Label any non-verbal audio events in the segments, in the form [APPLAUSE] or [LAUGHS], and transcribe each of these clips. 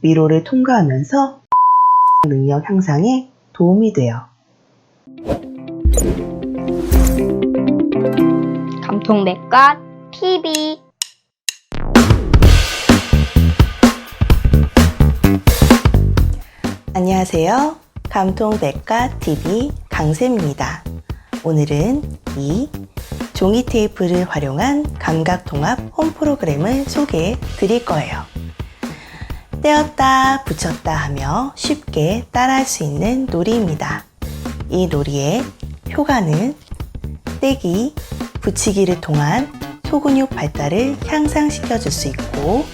미로를 통과하면서 [LAUGHS] 능력 향상에 도움이 돼요. 감통백과 TV 안녕하세요. 감통백과 TV 강쌤입니다. 오늘은 이 종이 테이프를 활용한 감각 통합 홈 프로그램을 소개해 드릴 거예요. 떼었다 붙였다 하며 쉽게 따라할 수 있는 놀이입니다. 이 놀이의 효과는 떼기, 붙이기를 통한 소근육 발달을 향상시켜 줄 수 있고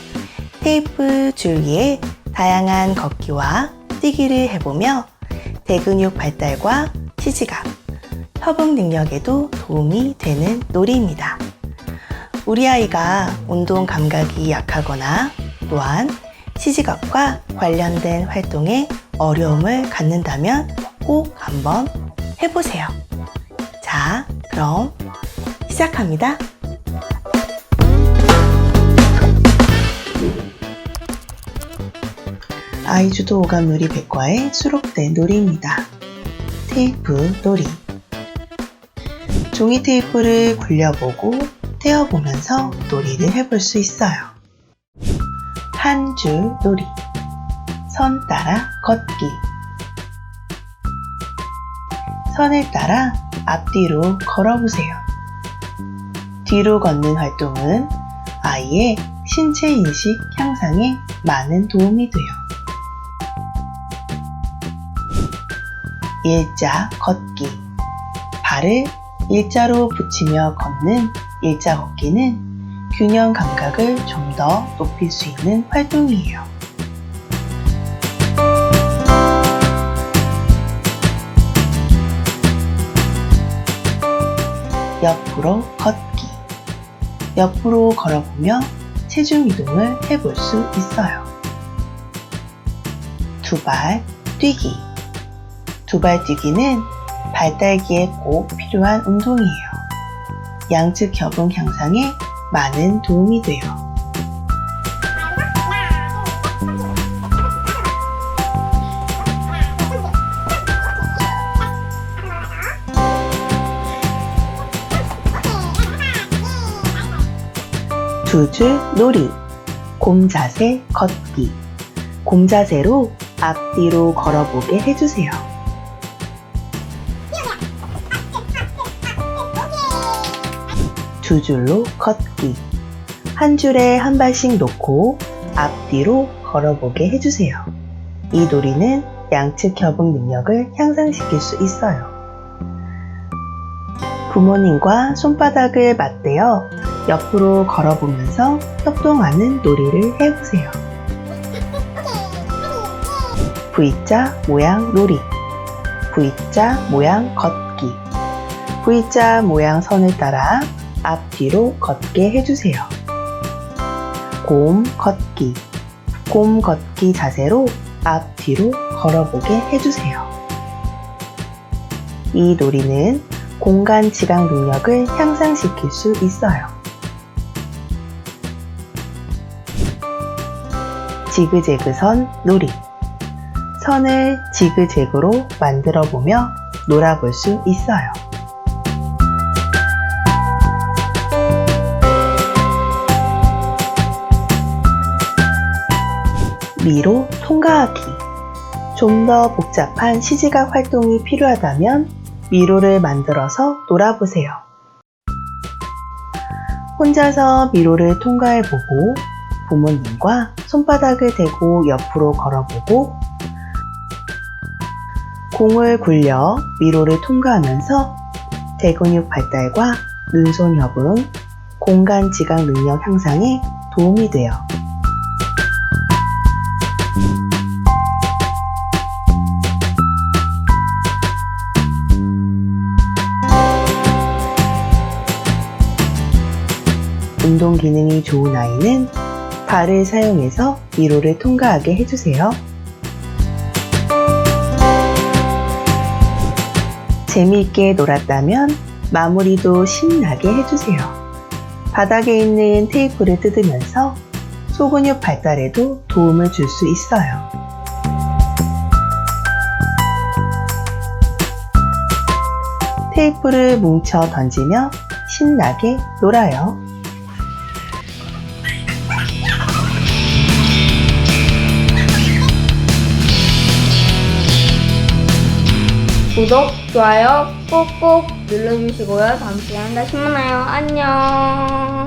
테이프 줄 위에 다양한 걷기와 뛰기를 해보며 대근육 발달과 치지각, 협응 능력에도 도움이 되는 놀이입니다. 우리 아이가 운동 감각이 약하거나 또한 치지각과 관련된 활동에 어려움을 갖는다면 꼭 한번 해보세요. 자, 그럼 시작합니다. 아이주도 오감 놀이 백과에 수록된 놀이입니다. 테이프 놀이. 종이 테이프를 굴려보고 떼어보면서 놀이를 해볼 수 있어요. 한 줄 놀이. 선 따라 걷기. 선을 따라 앞뒤로 걸어보세요. 뒤로 걷는 활동은 아이의 신체 인식 향상에 많은 도움이 돼요. 일자 걷기. 발을 일자로 붙이며 걷는 일자 걷기는 균형 감각을 좀 더 높일 수 있는 활동이에요. 옆으로 걷기. 옆으로 걸어보며 체중 이동을 해볼 수 있어요. 두 발 뛰기. 두 발 뛰기는 발달기에 꼭 필요한 운동이에요. 양측 협응 향상에 많은 도움이 돼요. 두 줄 놀이, 곰 자세 걷기. 곰 자세로 앞뒤로 걸어보게 해주세요. 두 줄로 걷기. 한 줄에 한 발씩 놓고 앞뒤로 걸어보게 해주세요. 이 놀이는 양측 협응 능력을 향상시킬 수 있어요. 부모님과 손바닥을 맞대어 옆으로 걸어보면서 협동하는 놀이를 해보세요. V자 모양 놀이. V자 모양 걷기. V자 모양 선을 따라 앞뒤로 걷게 해주세요. 곰 걷기. 곰 걷기 자세로 앞뒤로 걸어보게 해주세요. 이 놀이는 공간 지각 능력을 향상시킬 수 있어요. 지그재그 선 놀이. 선을 지그재그로 만들어 보며 놀아볼 수 있어요. 미로 통과하기. 좀 더 복잡한 시지각 활동이 필요하다면 미로를 만들어서 놀아보세요. 혼자서 미로를 통과해보고 부모님과 손바닥을 대고 옆으로 걸어보고 공을 굴려 미로를 통과하면서 대근육 발달과 눈손 협응, 공간 지각 능력 향상에 도움이 돼요. 운동 기능이 좋은 아이는 발을 사용해서 미로를 통과하게 해주세요. 재미있게 놀았다면 마무리도 신나게 해주세요. 바닥에 있는 테이프를 뜯으면서 소근육 발달에도 도움을 줄 수 있어요. 테이프를 뭉쳐 던지며 신나게 놀아요. 구독, 좋아요 꼭꼭 눌러주시고요. 다음 시간에 다시 만나요. 안녕.